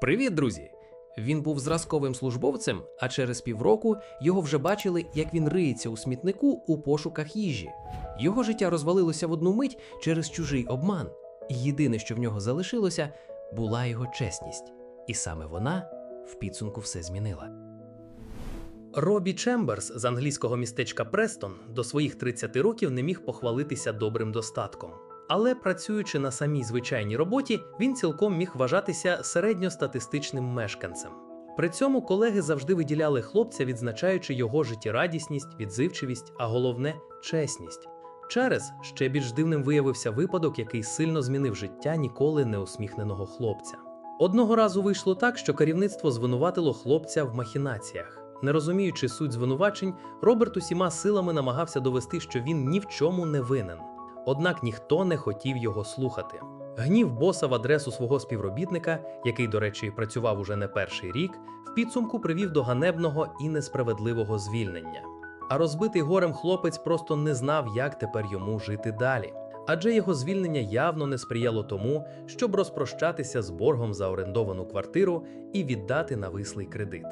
Привіт, друзі! Він був зразковим службовцем, а через півроку його вже бачили, як він риється у смітнику у пошуках їжі. Його життя розвалилося в одну мить через чужий обман. І єдине, що в нього залишилося, була його чесність. І саме вона в підсумку все змінила. Робі Чемберс з англійського містечка Престон до своїх 30 років не міг похвалитися добрим достатком. Але працюючи на самій звичайній роботі, він цілком міг вважатися середньостатистичним мешканцем. При цьому колеги завжди виділяли хлопця, відзначаючи його життєрадісність, відзивчивість, а головне чесність. Через ще більш дивним виявився випадок, який сильно змінив життя ніколи не усміхненого хлопця. Одного разу вийшло так, що керівництво звинуватило хлопця в махінаціях. Не розуміючи суть звинувачень, Роберт усіма силами намагався довести, що він ні в чому не винен. Однак ніхто не хотів його слухати. Гнів боса в адресу свого співробітника, який, до речі, працював уже не перший рік, в підсумку привів до ганебного і несправедливого звільнення. А розбитий горем хлопець просто не знав, як тепер йому жити далі. Адже його звільнення явно не сприяло тому, щоб розпрощатися з боргом за орендовану квартиру і віддати навислий кредит.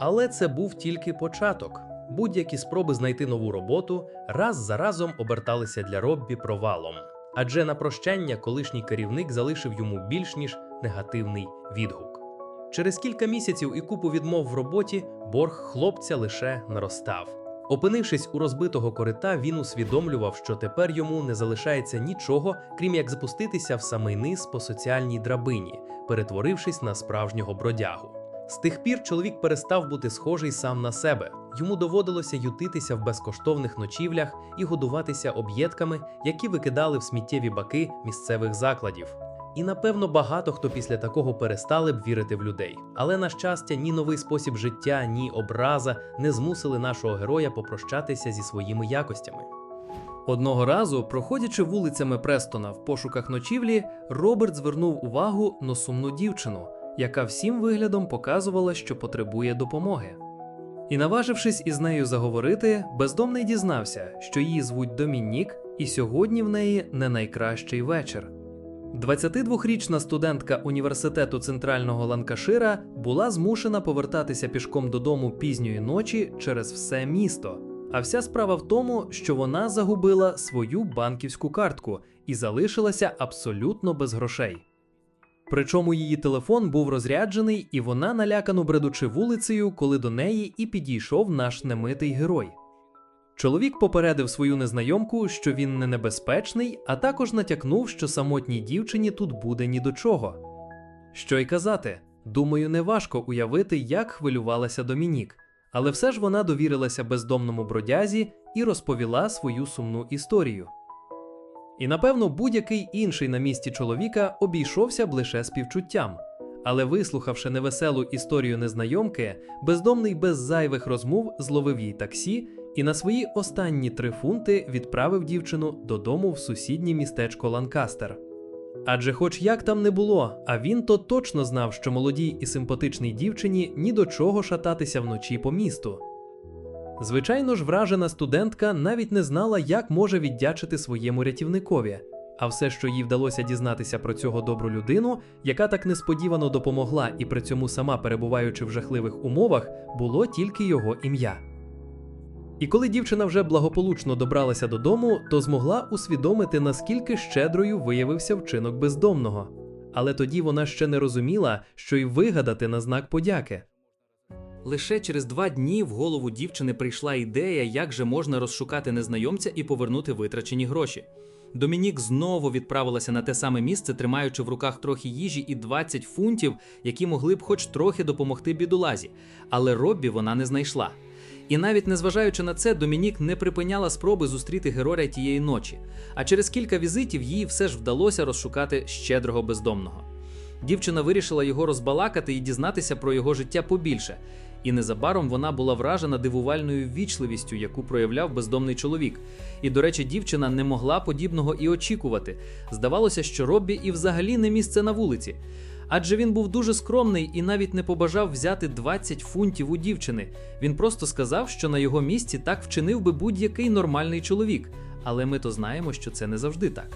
Але це був тільки початок. Будь-які спроби знайти нову роботу раз за разом оберталися для Роббі провалом. Адже на прощання колишній керівник залишив йому більш ніж негативний відгук. Через кілька місяців і купу відмов в роботі борг хлопця лише наростав. Опинившись у розбитого корита, він усвідомлював, що тепер йому не залишається нічого, крім як запуститися в самий низ по соціальній драбині, перетворившись на справжнього бродягу. З тих пір чоловік перестав бути схожий сам на себе. Йому доводилося ютитися в безкоштовних ночівлях і годуватися об'єдками, які викидали в сміттєві баки місцевих закладів. І напевно багато хто після такого перестали б вірити в людей. Але на щастя, ні новий спосіб життя, ні образа не змусили нашого героя попрощатися зі своїми якостями. Одного разу, проходячи вулицями Престона в пошуках ночівлі, Роберт звернув увагу на сумну дівчину, яка всім виглядом показувала, що потребує допомоги. І наважившись із нею заговорити, бездомний дізнався, що її звуть Домінік, і сьогодні в неї не найкращий вечір. 22-річна студентка університету центрального Ланкашира була змушена повертатися пішком додому пізньої ночі через все місто. А вся справа в тому, що вона загубила свою банківську картку і залишилася абсолютно без грошей. Причому її телефон був розряджений, і вона налякано бредучи вулицею, коли до неї і підійшов наш немитий герой. Чоловік попередив свою незнайомку, що він не небезпечний, а також натякнув, що самотній дівчині тут буде ні до чого. Що й казати, думаю, неважко уявити, як хвилювалася Домінік, але все ж вона довірилася бездомному бродязі і розповіла свою сумну історію. І напевно будь-який інший на місці чоловіка обійшовся б лише співчуттям. Але вислухавши невеселу історію незнайомки, бездомний без зайвих розмов зловив їй таксі і на свої останні три фунти відправив дівчину додому в сусіднє містечко Ланкастер. Адже, хоч як там не було, а він то точно знав, що молодій і симпатичній дівчині ні до чого шататися вночі по місту. Звичайно ж, вражена студентка навіть не знала, як може віддячити своєму рятівникові. А все, що їй вдалося дізнатися про цього добру людину, яка так несподівано допомогла і при цьому сама перебуваючи в жахливих умовах, було тільки його ім'я. І коли дівчина вже благополучно добралася додому, то змогла усвідомити, наскільки щедрою виявився вчинок бездомного. Але тоді вона ще не розуміла, що й вигадати на знак подяки. Лише через два дні в голову дівчини прийшла ідея, як же можна розшукати незнайомця і повернути витрачені гроші. Домінік знову відправилася на те саме місце, тримаючи в руках трохи їжі і 20 фунтів, які могли б хоч трохи допомогти бідолазі. Але Роббі вона не знайшла. І навіть незважаючи на це, Домінік не припиняла спроби зустріти героя тієї ночі. А через кілька візитів їй все ж вдалося розшукати щедрого бездомного. Дівчина вирішила його розбалакати і дізнатися про його життя побільше. І незабаром вона була вражена дивувальною ввічливістю, яку проявляв бездомний чоловік. І, до речі, дівчина не могла подібного і очікувати. Здавалося, що Роббі і взагалі не місце на вулиці. Адже він був дуже скромний і навіть не побажав взяти 20 фунтів у дівчини. Він просто сказав, що на його місці так вчинив би будь-який нормальний чоловік. Але ми то знаємо, що це не завжди так.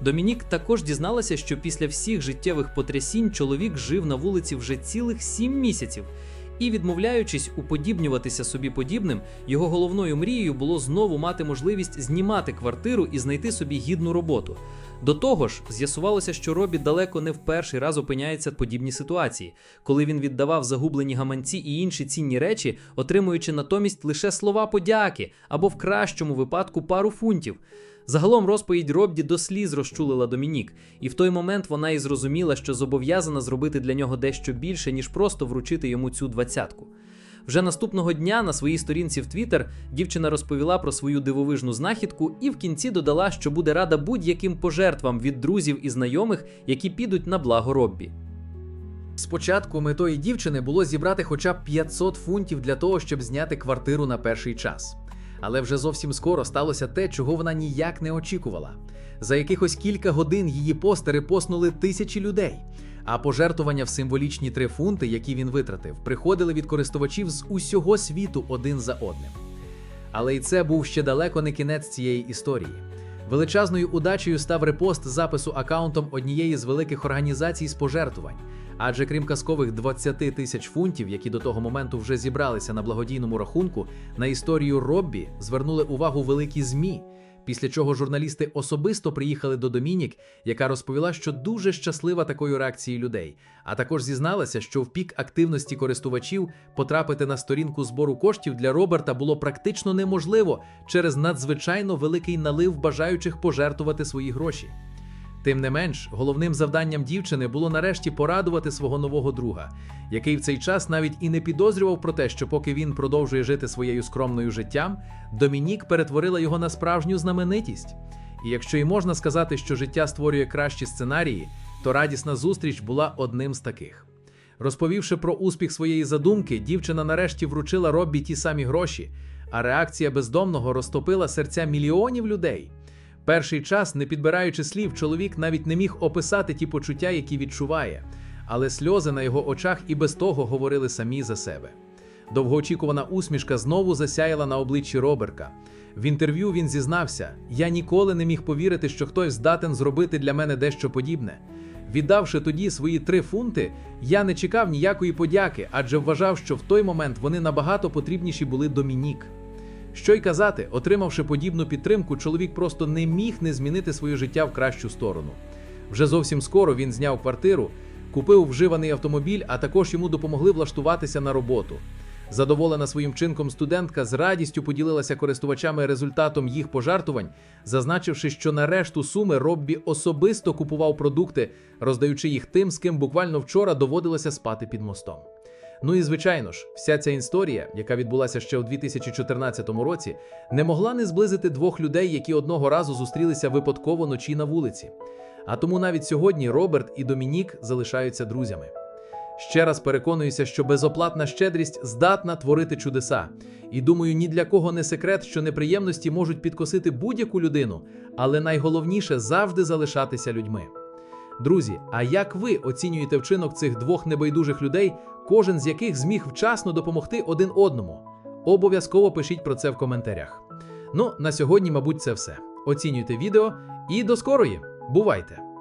Домінік також дізналася, що після всіх життєвих потрясінь чоловік жив на вулиці вже цілих сім місяців. І, відмовляючись уподібнюватися собі подібним, його головною мрією було знову мати можливість знімати квартиру і знайти собі гідну роботу. До того ж, з'ясувалося, що Робі далеко не в перший раз опиняється в подібній ситуації, коли він віддавав загублені гаманці і інші цінні речі, отримуючи натомість лише слова подяки або в кращому випадку пару фунтів. Загалом розповідь Робді до сліз розчулила Домінік, і в той момент вона і зрозуміла, що зобов'язана зробити для нього дещо більше, ніж просто вручити йому цю двадцятку. Вже наступного дня на своїй сторінці в Твіттер дівчина розповіла про свою дивовижну знахідку і в кінці додала, що буде рада будь-яким пожертвам від друзів і знайомих, які підуть на благо Роббі. Спочатку метою дівчини було зібрати хоча б 500 фунтів для того, щоб зняти квартиру на перший час. Але вже зовсім скоро сталося те, чого вона ніяк не очікувала. За якихось кілька годин її постери поснули тисячі людей. А пожертвування в символічні 3 фунти, які він витратив, приходили від користувачів з усього світу один за одним. Але і це був ще далеко не кінець цієї історії. Величезною удачею став репост запису акаунтом однієї з великих організацій з пожертвувань. Адже крім казкових 20 тисяч фунтів, які до того моменту вже зібралися на благодійному рахунку, на історію Роббі звернули увагу великі ЗМІ. Після чого журналісти особисто приїхали до Домінік, яка розповіла, що дуже щаслива такою реакцією людей, а також зізналася, що в пік активності користувачів потрапити на сторінку збору коштів для Роберта було практично неможливо через надзвичайно великий налив бажаючих пожертвувати свої гроші. Тим не менш, головним завданням дівчини було нарешті порадувати свого нового друга, який в цей час навіть і не підозрював про те, що поки він продовжує жити своєю скромною життям, Домінік перетворила його на справжню знаменитість. І якщо і можна сказати, що життя створює кращі сценарії, то радісна зустріч була одним з таких. Розповівши про успіх своєї задумки, дівчина нарешті вручила Роббі ті самі гроші, а реакція бездомного розтопила серця мільйонів людей. Перший час, не підбираючи слів, чоловік навіть не міг описати ті почуття, які відчуває, але сльози на його очах і без того говорили самі за себе. Довгоочікувана усмішка знову засяяла на обличчі Роберка. В інтерв'ю він зізнався: Я ніколи не міг повірити, що хтось здатен зробити для мене дещо подібне. Віддавши тоді свої три фунти, я не чекав ніякої подяки, адже вважав, що в той момент вони набагато потрібніші були Домінік. Що й казати, отримавши подібну підтримку, чоловік просто не міг не змінити своє життя в кращу сторону. Вже зовсім скоро він зняв квартиру, купив вживаний автомобіль, а також йому допомогли влаштуватися на роботу. Задоволена своїм чинком студентка з радістю поділилася користувачами результатом їх пожартувань, зазначивши, що на решту суми Роббі особисто купував продукти, роздаючи їх тим, з ким буквально вчора доводилося спати під мостом. Ну і звичайно ж, вся ця історія, яка відбулася ще у 2014 році, не могла не зблизити двох людей, які одного разу зустрілися випадково ночі на вулиці. А тому навіть сьогодні Роберт і Домінік залишаються друзями. Ще раз переконуюся, що безоплатна щедрість здатна творити чудеса. І думаю, ні для кого не секрет, що неприємності можуть підкосити будь-яку людину, але найголовніше завжди залишатися людьми. Друзі, а як ви оцінюєте вчинок цих двох небайдужих людей, кожен з яких зміг вчасно допомогти один одному? Обов'язково пишіть про це в коментарях. Ну, на сьогодні, мабуть, це все. Оцінюйте відео і до скорої! Бувайте!